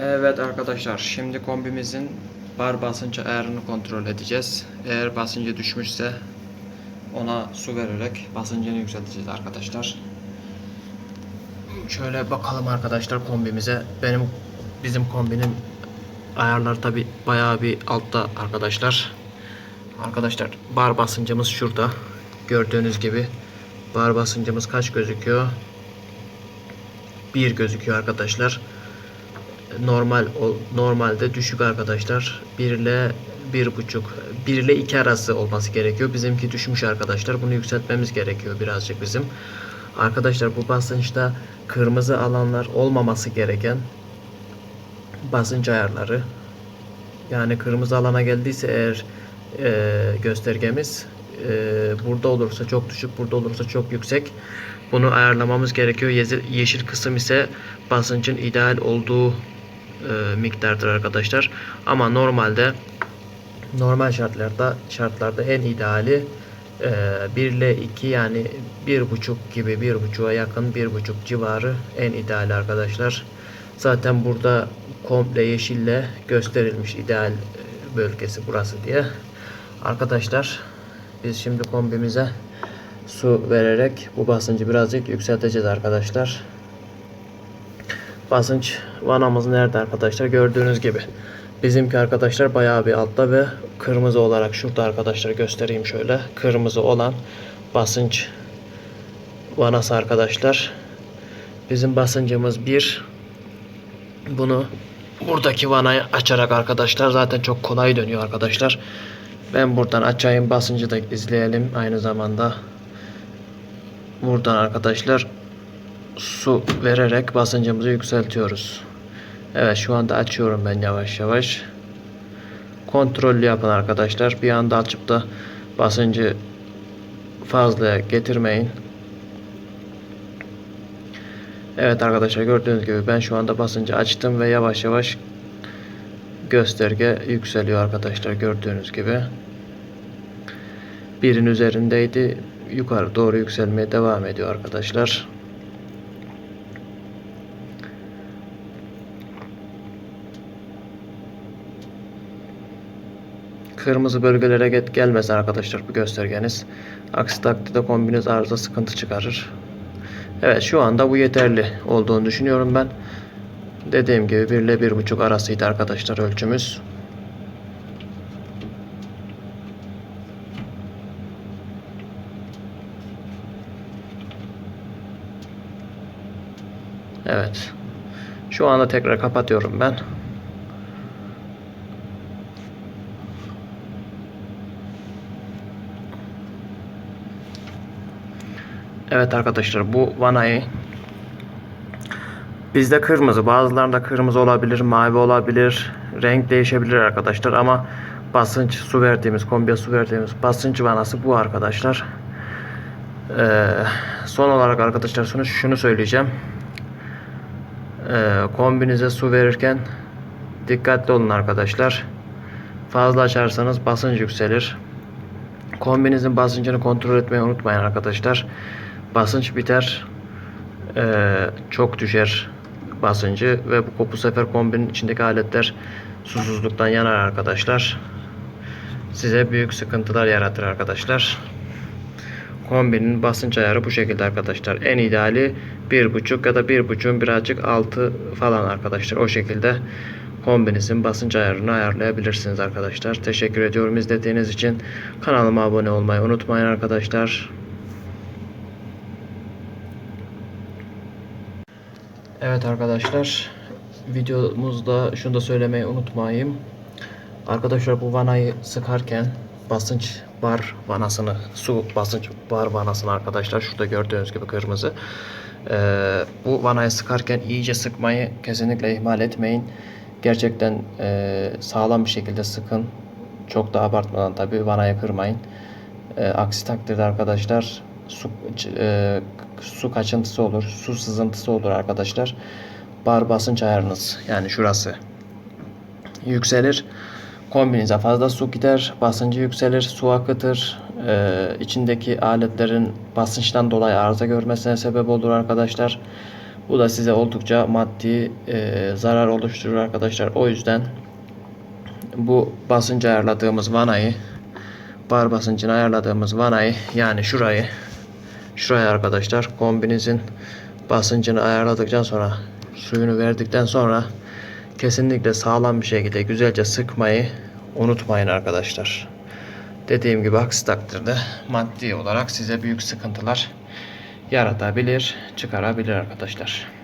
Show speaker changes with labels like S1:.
S1: Evet arkadaşlar şimdi kombimizin bar basınç ayarını kontrol edeceğiz. Eğer basıncı düşmüşse ona su vererek basıncını yükselteceğiz arkadaşlar. Şöyle bakalım arkadaşlar kombimize. Benim bizim kombinin ayarlar tabi bayağı bir altta arkadaşlar. Arkadaşlar bar basıncımız şurada. Gördüğünüz gibi bar basıncımız kaç gözüküyor? 1 gözüküyor arkadaşlar normal normalde düşük arkadaşlar. 1 ile 1.5 1 ile 2 arası olması gerekiyor. Bizimki düşmüş arkadaşlar. Bunu yükseltmemiz gerekiyor birazcık bizim. Arkadaşlar bu basınçta kırmızı alanlar olmaması gereken basınç ayarları. Yani kırmızı alana geldiyse eğer e, göstergemiz e, burada olursa çok düşük, burada olursa çok yüksek. Bunu ayarlamamız gerekiyor. Yeşil kısım ise basıncın ideal olduğu e, miktardır arkadaşlar. Ama normalde normal şartlarda şartlarda en ideali e, 1 ile 2 yani 1.5 gibi 1.5'a yakın 1.5 civarı en ideali arkadaşlar. Zaten burada komple yeşille gösterilmiş ideal e, bölgesi burası diye. Arkadaşlar biz şimdi kombimize su vererek bu basıncı birazcık yükselteceğiz arkadaşlar. Basınç vanamız nerede arkadaşlar? Gördüğünüz gibi. Bizimki arkadaşlar bayağı bir altta ve kırmızı olarak şurada arkadaşlar göstereyim şöyle. Kırmızı olan basınç vanası arkadaşlar. Bizim basıncımız 1. Bunu buradaki vanayı açarak arkadaşlar zaten çok kolay dönüyor arkadaşlar. Ben buradan açayım basıncı da izleyelim aynı zamanda. Buradan arkadaşlar su vererek basıncımızı yükseltiyoruz. Evet şu anda açıyorum ben yavaş yavaş. Kontrollü yapın arkadaşlar. Bir anda açıp da basıncı fazla getirmeyin. Evet arkadaşlar gördüğünüz gibi ben şu anda basıncı açtım ve yavaş yavaş gösterge yükseliyor arkadaşlar gördüğünüz gibi. Birin üzerindeydi. Yukarı doğru yükselmeye devam ediyor arkadaşlar. Kırmızı bölgelere get gelmez arkadaşlar bu göstergeniz. Aksi takdirde kombiniz arıza sıkıntı çıkarır. Evet şu anda bu yeterli olduğunu düşünüyorum ben. Dediğim gibi 1 ile 1.5 arasıydı arkadaşlar ölçümüz. Evet. Şu anda tekrar kapatıyorum ben. Evet arkadaşlar bu vanayı bizde kırmızı bazılarında kırmızı olabilir mavi olabilir renk değişebilir arkadaşlar ama basınç su verdiğimiz kombiye su verdiğimiz basınç vanası bu arkadaşlar. Ee, son olarak arkadaşlar şunu, şunu söyleyeceğim. Ee, kombinize su verirken dikkatli olun arkadaşlar. Fazla açarsanız basınç yükselir. Kombinizin basıncını kontrol etmeyi unutmayın arkadaşlar basınç biter ee, çok düşer basıncı ve bu, bu sefer kombinin içindeki aletler susuzluktan yanar arkadaşlar. Size büyük sıkıntılar yaratır arkadaşlar. Kombinin basınç ayarı bu şekilde arkadaşlar. En ideali 1.5 ya da 1.5'un birazcık altı falan arkadaşlar. O şekilde kombinizin basınç ayarını ayarlayabilirsiniz arkadaşlar. Teşekkür ediyorum izlediğiniz için. Kanalıma abone olmayı unutmayın arkadaşlar. Evet arkadaşlar videomuzda şunu da söylemeyi unutmayayım. Arkadaşlar bu vanayı sıkarken basınç bar vanasını su basınç bar vanasını arkadaşlar şurada gördüğünüz gibi kırmızı. Ee, bu vanayı sıkarken iyice sıkmayı kesinlikle ihmal etmeyin. Gerçekten e, sağlam bir şekilde sıkın. Çok da abartmadan tabi vanayı kırmayın. E, aksi takdirde arkadaşlar su e, su kaçıntısı olur, su sızıntısı olur arkadaşlar. Bar basınç ayarınız yani şurası yükselir. Kombinize fazla su gider, basıncı yükselir, su akıtır. E, içindeki aletlerin basınçtan dolayı arıza görmesine sebep olur arkadaşlar. Bu da size oldukça maddi e, zarar oluşturur arkadaşlar. O yüzden bu basıncı ayarladığımız vanayı bar basıncını ayarladığımız vanayı yani şurayı şuraya arkadaşlar kombinizin basıncını ayarladıktan sonra suyunu verdikten sonra kesinlikle sağlam bir şekilde güzelce sıkmayı unutmayın arkadaşlar. Dediğim gibi aksi takdirde maddi olarak size büyük sıkıntılar yaratabilir, çıkarabilir arkadaşlar.